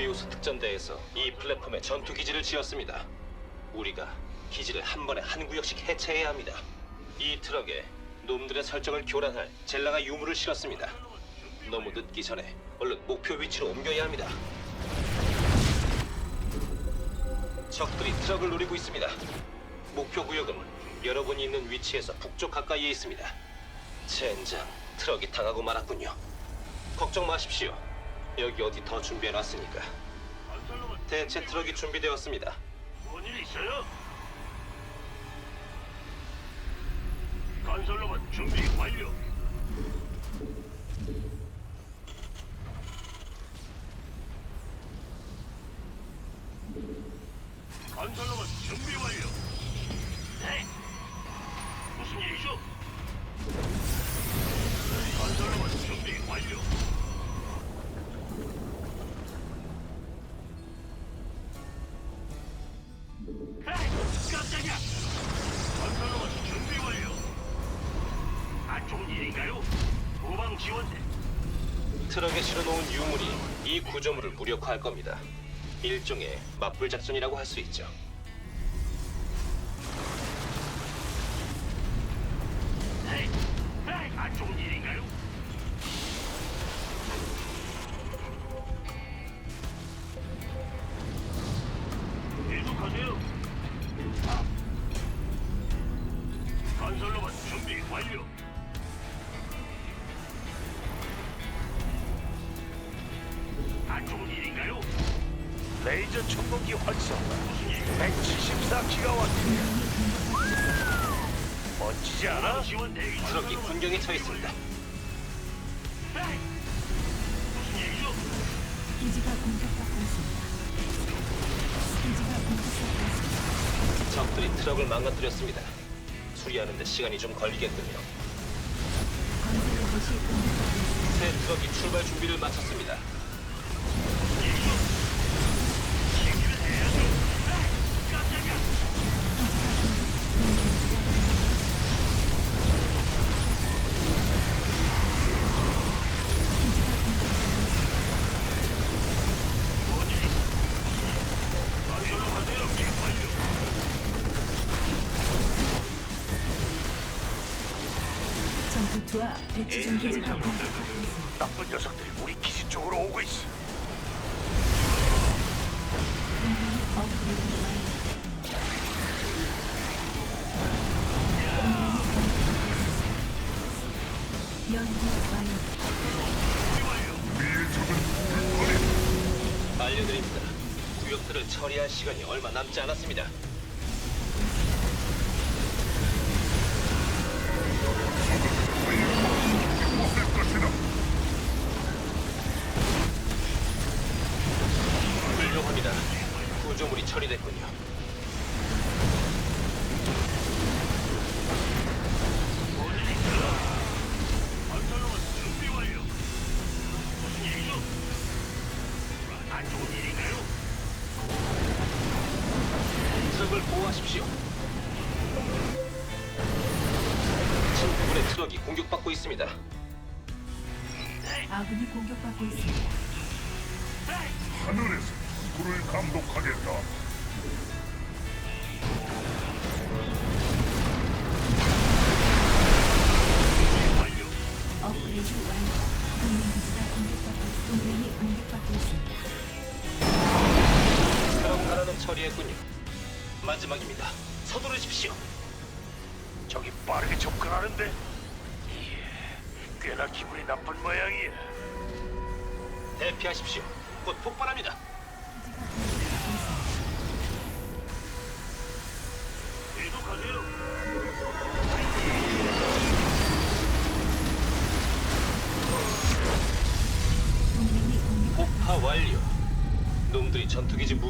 모비우스 특전대에서 이 플랫폼에 전투 기지를 지었습니다. 우리가 기지를 한 번에 한 구역씩 해체해야 합니다. 이 트럭에 놈들의 설정을 교란할 젤라가 유물을 실었습니다. 너무 늦기 전에 얼른 목표 위치로 옮겨야 합니다. 적들이 트럭을 노리고 있습니다. 목표 구역은 여러분이 있는 위치에서 북쪽 가까이에 있습니다. 젠장, 트럭이 당하고 말았군요. 걱정 마십시오. 여기 어디 더 준비해놨으니까. 대체 트럭이 준비되었습니다. 뭔일 있어요? 건설로만 준비 완료. 건설로만 트럭에 실어놓은 유물이 이 구조물을 무력화할 겁니다. 일종의 맞불 작전이라고 할 수 있죠. 완료. 활성화 무슨 일? 174기가와트 멋지지 않아? 지원 대기 중. 트럭이 군경에 처해 있습니다. 에이, 무슨 일이죠? 기지가 공격받고 있습니다. 기지가 공격받고 있습니다. 적들이 트럭을 망가뜨렸습니다. 수리하는데 시간이 좀 걸리겠군요. 건설 로봇이 공격받고 있습니다. 새 트럭이 출발 준비를 마쳤습니다. 전투투와 기지가 공격받고 있습니다. 나쁜 녀석들이 우리 기지 쪽으로 오고 있어. 업그레이드 완료. 연구 완료. 알려드립니다. 구역들을 처리할 시간이 얼마 남지 않았습니다. 하늘에서 불을 감독하겠다.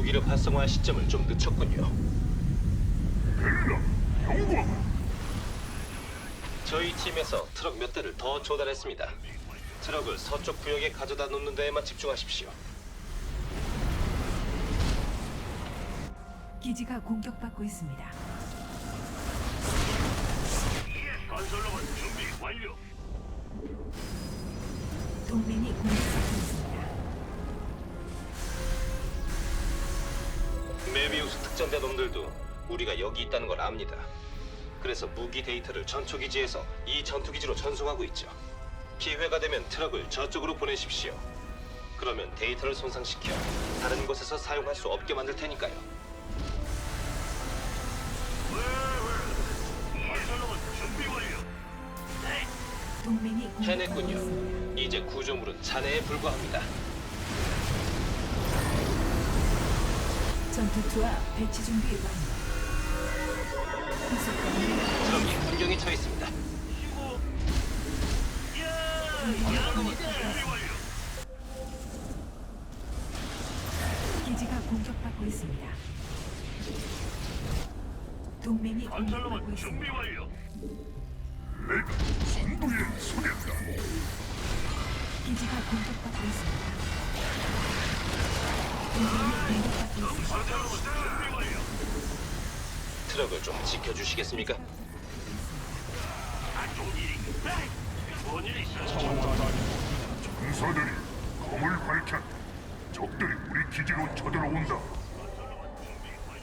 무기를 활성화할 시점을 좀 늦췄군요. 저희 팀에서 트럭 몇 대를 더 조달했습니다. 트럭을 서쪽 구역에 가져다 놓는 데에만 집중하십시오. 기지가 공격받고 있습니다. 건설로만 준비 완료. 동맹이 공격 특전대 놈들도 우리가 여기 있다는 걸 압니다. 그래서 무기 데이터를 전초기지에서 이 전투기지로 전송하고 있죠. 기회가 되면 트럭을 저쪽으로 보내십시오. 그러면 데이터를 손상시켜 다른 곳에서 사용할 수 없게 만들 테니까요. 동맹이 공격받고 있습니다. 해냈군요. 이제 구조물은 잔해에 불과합니다. 전투투와 배치 준비 완료. 트럭이 군경에 처 있습니다. 기지가 공격받고 있습니다. 동맹이 공격받고 있습니다. 완료. 내가 선두에 서겠다. 기지가 공격받고 있습니다. 트럭을 좀 지켜주시겠습니까? 전사들이 검을 밝혔다. 적들이 우리 기지로 쳐들어온다.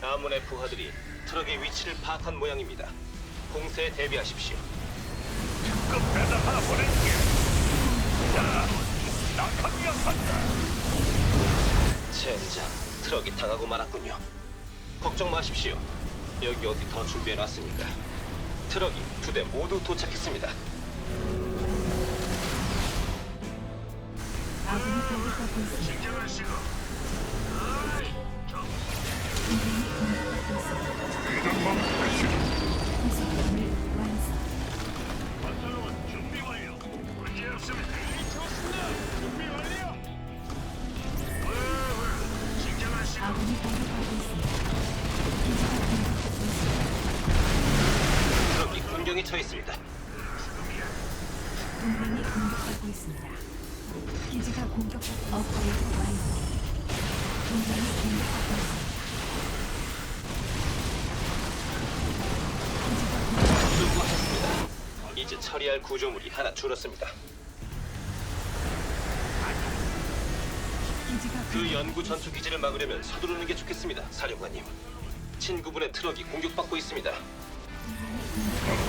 아문의 부하들이 트럭의 위치를 파악한 모양입니다. 공세에 대비하십시오. 특급 배달 하나 보낼게. 자, 낙하기가 간다. 트럭이 당하고 말았군요. 걱정 마십시오. 여기 어디 더 준비해놨으니까. 트럭이 두 대 모두 도착했습니다. 대장만 배신. 후 처 있습니다. 동맹이 공격받고 있습니다. 기지가 공격받고 업그레이드 완료. 동맹이 공격받고 있습니다. 기지가 수고하셨습니다. 이제 처리할 구조물이 하나 줄었습니다. 기지가 그 연구 전투 기지를 막으려면 서두르는 게 좋겠습니다, 사령관님. 친구분의 트럭이 공격받고 있습니다. 이기력으로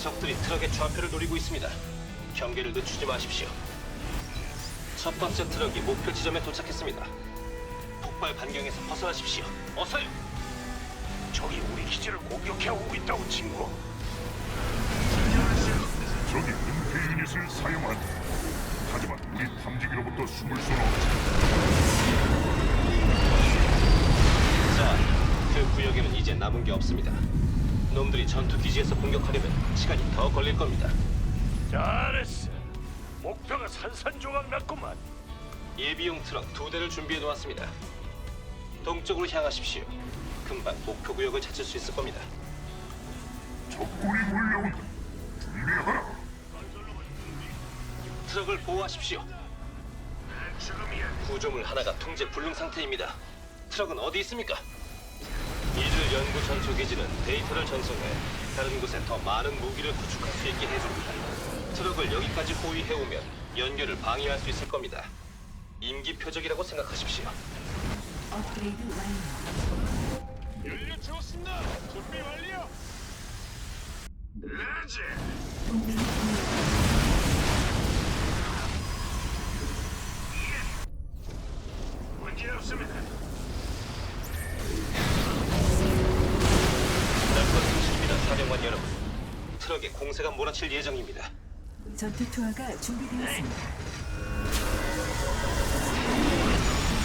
적들이 트럭의 좌표를 노리고 있습니다. 경계를 늦추지 마십시오. 첫 번째 트럭이 목표 지점에 도착했습니다. 폭발 반경에서 벗어나십시오. 어서요. 저기 우리 기지를 공격해 오고 있다고 친구. 적이 은폐 유닛을 사용한다. 하지만 우리 탐지기로부터 숨을 수는 없다. 자, 그 구역에는 이제 남은 게 없습니다. 놈들이 전투 기지에서 공격하려면 시간이 더 걸릴 겁니다. 잘했어. 목표가 산산조각 났구만. 예비용 트럭 두 대를 준비해 놓았습니다. 동쪽으로 향하십시오. 금방 목표 구역을 찾을 수 있을 겁니다. 적군이 몰려온다. 준비하라. 트럭을 보호하십시오. 지금이야. 구조물 하나가 통제 불능 상태입니다. 트럭은 어디 있습니까? 이들 연구 전초 기지는 데이터를 전송해 다른 곳에 더 많은 무기를 구축할 수 있게 해줍니다. 트럭을 여기까지 호위해 오면 연결을 방해할 수 있을 겁니다. 임기 표적이라고 생각하십시오. 업그레이드 완료. 연료 채웠습니다. 준비 완료. 공격받고 문제 없습니다. 사령관 여러분. 트럭에 공세가 몰아칠 예정입니다. 있습니다. 전투 투하가 준비되었습니다.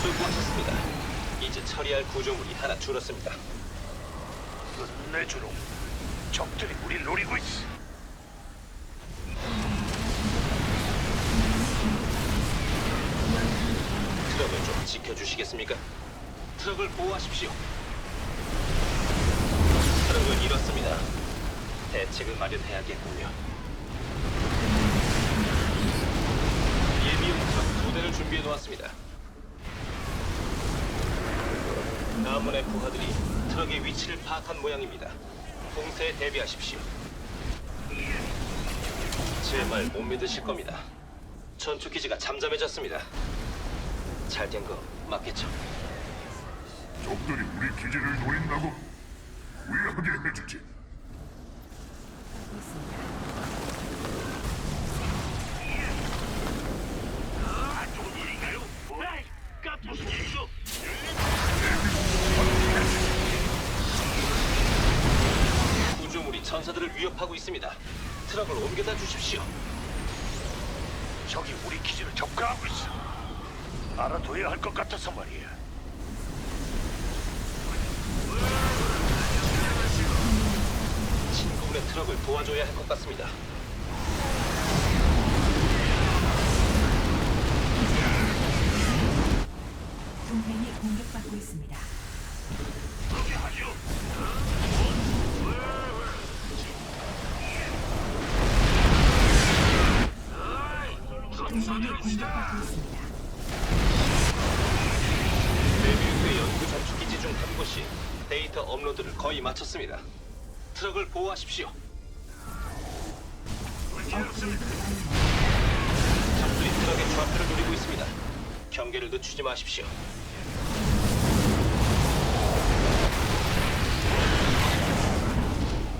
수고하셨습니다. 이제 처리할 구조물이 하나 줄었습니다. 끝내주로. 적들이 우리 노리고 있어. 트럭을 좀 지켜주시겠습니까? 트럭을 보호하십시오. 트럭을 잃었습니다. 대책을 마련해야겠군요. 예비용 트럭 두 대를 준비해 놓았습니다. 가문의 부하들이 트럭의 위치를 파악한 모양입니다. 공세에 대비하십시오. 제 말 못 믿으실 겁니다. 전투 기지가 잠잠해졌습니다. 잘 된 거 맞겠죠? 적들이 우리 기지를 노린다고 후회하게 해주지. 안 좋은 일인가요? 에이, 깜 무슨 일이죠? 구조물이 전사들을 위협하고 있습니다. 트럭을 옮겨다 주십시오. 적이 우리 기지를 접근하고 있어. 알아둬야 할 것 같아서 말이야. 친구분의 트럭을 도와줘야 할 것 같습니다. 동맹이 공격받고 있습니다. 동맹이 공격받고 있습니다. 메비우스의 연구 전투 기지 중 한 곳이 데이터 업로드를 거의 마쳤습니다. 트럭을 보호하십시오. 적들이 트럭의 좌표를 노리고 있습니다. 경계를 늦추지 마십시오.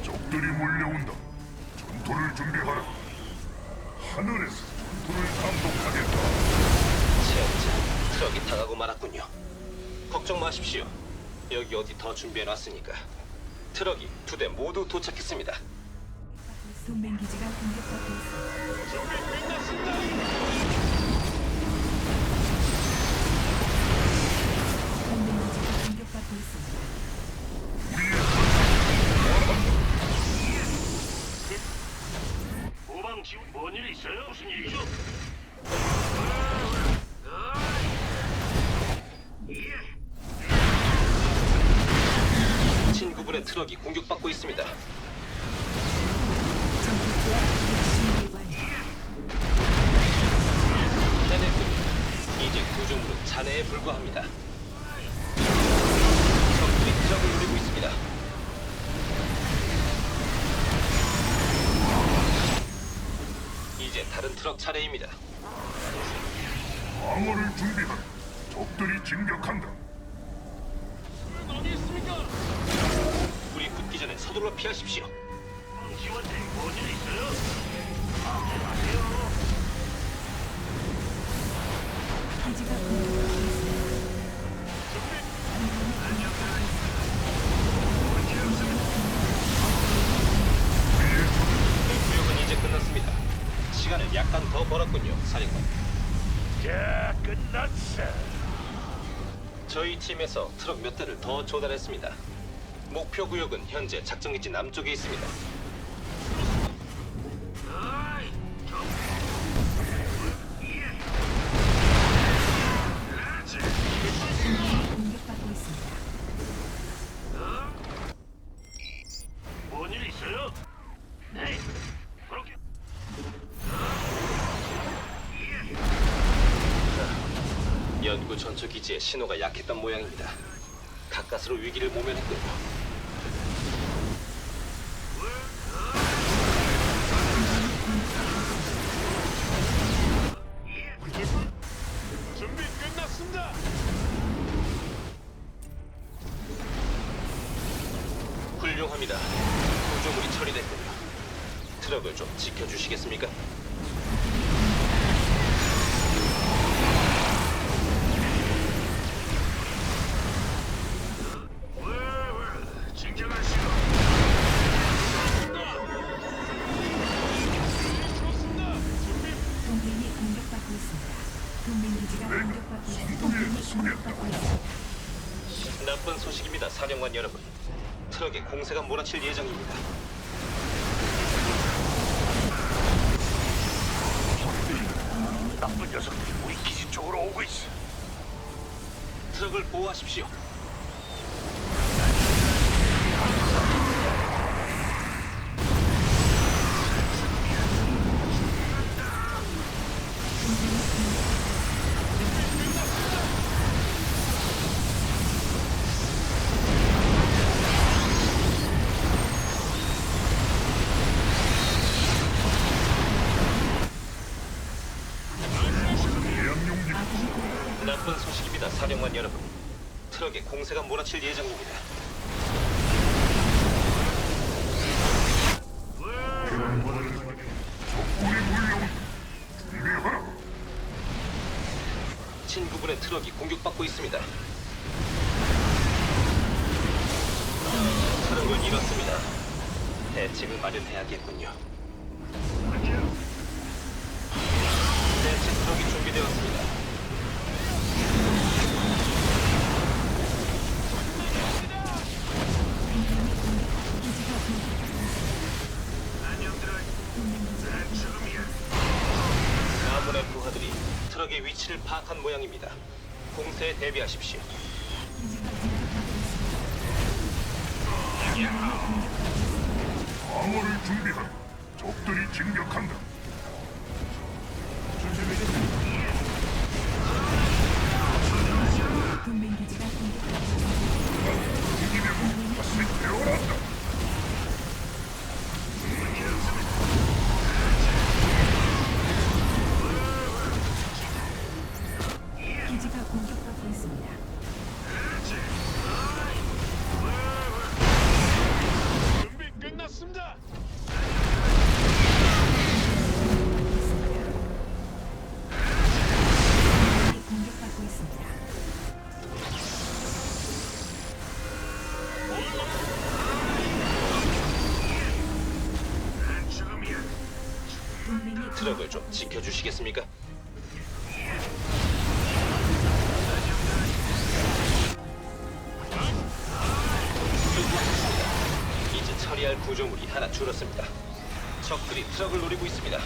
적들이 몰려온다. 전투를 준비하라. 하늘에서 전투를 감독하겠다. 젠장, 트럭이 당하고 말았군요. 걱정 마십시오. 여기 어디 더 준비해놨으니까. 트럭이 두 대 모두 도착했습니다. 동맹 기지가 공격받고 있습니다. 트럭이 공격받고 있습니다. 해냈군요. 이제 구조물은 잔해에 불과합니다. 적들이 트럭을 노리고 있습니다. 이제 다른 트럭 차례입니다. 방어를 준비하라. 적들이 진격한다. 우리 붙기 전에 서둘러 피하십시오. 후방 지원대 뭔일 있어요? 안녕하세요. 기지가 공격받고 있습니다. 구역은 이제 끝났습니다. 시간을 약간 더 벌었군요, 사령관. 자, 끝났어. 저희 팀에서 트럭 몇 대를 더 조달했습니다. 목표 구역은 현재 작전기지 남쪽에 있습니다. 공격받고 있습니다. 뭔일 있어요? 네. 그렇게 연구 전초 기지의 신호가 약했던 모양입니다. 가까스로 위기를 모면했군 트럭을 좀 지켜주시겠습니까? 나쁜 소식입니다, 사령관 여러분. 트럭에 공세가 몰아칠 예정입니다. 나쁜 녀석들이 우리 기지 쪽으로 오고 있어. 트럭을 보호하십시오. 공세가 몰아칠 예정입니다. 준비하라. 친구분의 트럭이 공격받고 있습니다. 트럭을 잃었습니다. 대책을 마련해야겠군요. 대체 트럭이 준비되었습니다. 트럭의 위치를 파악한 모양입니다. 공세에 대비하십시오. 방어를 준비하라. 적들이 진격한다. 동맹 주시겠습니까? 이제 처리할 구조물이 하나 줄었습니다. 적들이 트럭을 노리고 있습니다.